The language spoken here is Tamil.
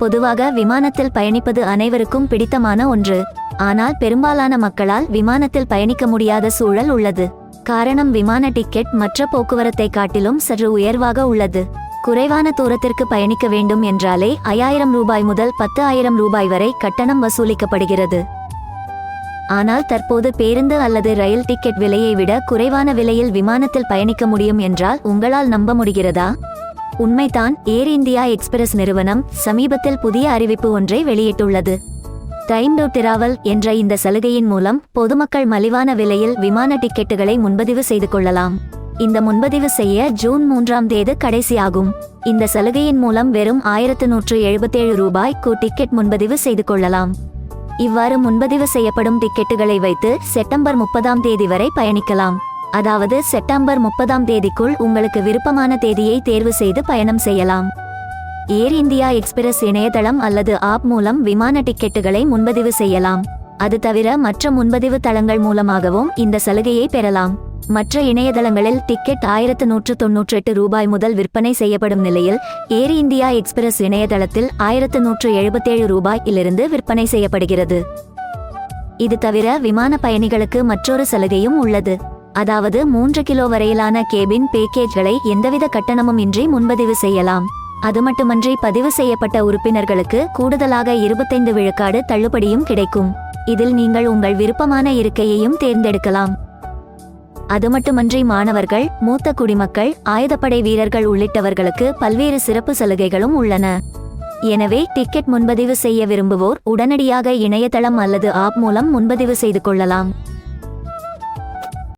பொதுவாக விமானத்தில் பயணிப்பது அனைவருக்கும் பிடித்தமான ஒன்று. ஆனால் பெரும்பாலான மக்களால் விமானத்தில் பயணிக்க முடியாத சூழல் உள்ளது. காரணம் விமான டிக்கெட் மற்ற போக்குவரத்தை காட்டிலும் சற்று உயர்வாக உள்ளது. குறைவான தூரத்திற்கு பயணிக்க வேண்டும் என்றாலே ஐயாயிரம் ரூபாய் முதல் பத்து ஆயிரம் ரூபாய் வரை கட்டணம் வசூலிக்கப்படுகிறது. ஆனால் தற்போது பேருந்து அல்லது ரயில் டிக்கெட் விலையை விட குறைவான விலையில் விமானத்தில் பயணிக்க முடியும் என்றால் உங்களால் நம்ப முடிகிறதா? உண்மைதான் ஏர் இந்தியா எக்ஸ்பிரஸ் நிறுவனம் சமீபத்தில் புதிய அறிவிப்பு ஒன்றை வெளியிட்டுள்ளது. டைம் டு டிராவல் என்ற இந்த சலுகையின் மூலம் பொதுமக்கள் மலிவான விலையில் விமான டிக்கெட்டுகளை முன்பதிவு செய்து கொள்ளலாம். இந்த முன்பதிவு செய்ய ஜூன் மூன்றாம் தேதி கடைசியாகும். இந்த சலுகையின் மூலம் வெறும் ஆயிரத்து நூற்று எழுபத்தேழு ரூபாய்க்கு டிக்கெட் முன்பதிவு செய்து கொள்ளலாம். இவ்வாறு முன்பதிவு செய்யப்படும் டிக்கெட்டுகளை வைத்து செப்டம்பர் முப்பதாம் தேதி வரை பயணிக்கலாம். அதாவது செப்டம்பர் முப்பதாம் தேதிக்குள் உங்களுக்கு விருப்பமான தேதியை தேர்வு செய்து பயணம் செய்யலாம். ஏர் இந்தியா எக்ஸ்பிரஸ் இணையதளம் அல்லது ஆப் மூலம் விமான டிக்கெட்டுகளை முன்பதிவு செய்யலாம். அது தவிர மற்ற முன்பதிவு தளங்கள் மூலமாகவும் இந்த சலுகையை பெறலாம். மற்ற இணையதளங்களில் டிக்கெட் ஆயிரத்து நூற்று தொன்னூற்றெட்டு ரூபாய் முதல் விற்பனை செய்யப்படும் நிலையில் ஏர் இந்தியா எக்ஸ்பிரஸ் இணையதளத்தில் ஆயிரத்து நூற்று எழுபத்தேழு ரூபாயிலிருந்து விற்பனை செய்யப்படுகிறது. இது தவிர விமான பயணிகளுக்கு மற்றொரு சலுகையும் உள்ளது. அதாவது மூன்று கிலோ வரையிலான கேபின் பேக்கேஜ்களை எந்தவித கட்டணமும் இன்றி முன்பதிவு செய்யலாம். அது மட்டுமன்றி பதிவு செய்யப்பட்ட உறுப்பினர்களுக்கு கூடுதலாக இருபத்தைந்து விழுக்காடு தள்ளுபடியும் கிடைக்கும். இதில் நீங்கள் உங்கள் விருப்பமான இருக்கையையும் தேர்ந்தெடுக்கலாம். அது மட்டுமன்றி மாணவர்கள் மூத்த குடிமக்கள் ஆயுதப்படை வீரர்கள் உள்ளிட்டவர்களுக்கு பல்வேறு சிறப்பு சலுகைகளும் உள்ளன. எனவே டிக்கெட் முன்பதிவு செய்ய விரும்புவோர் உடனடியாக இணையதளம் அல்லது ஆப் மூலம் முன்பதிவு செய்து கொள்ளலாம்.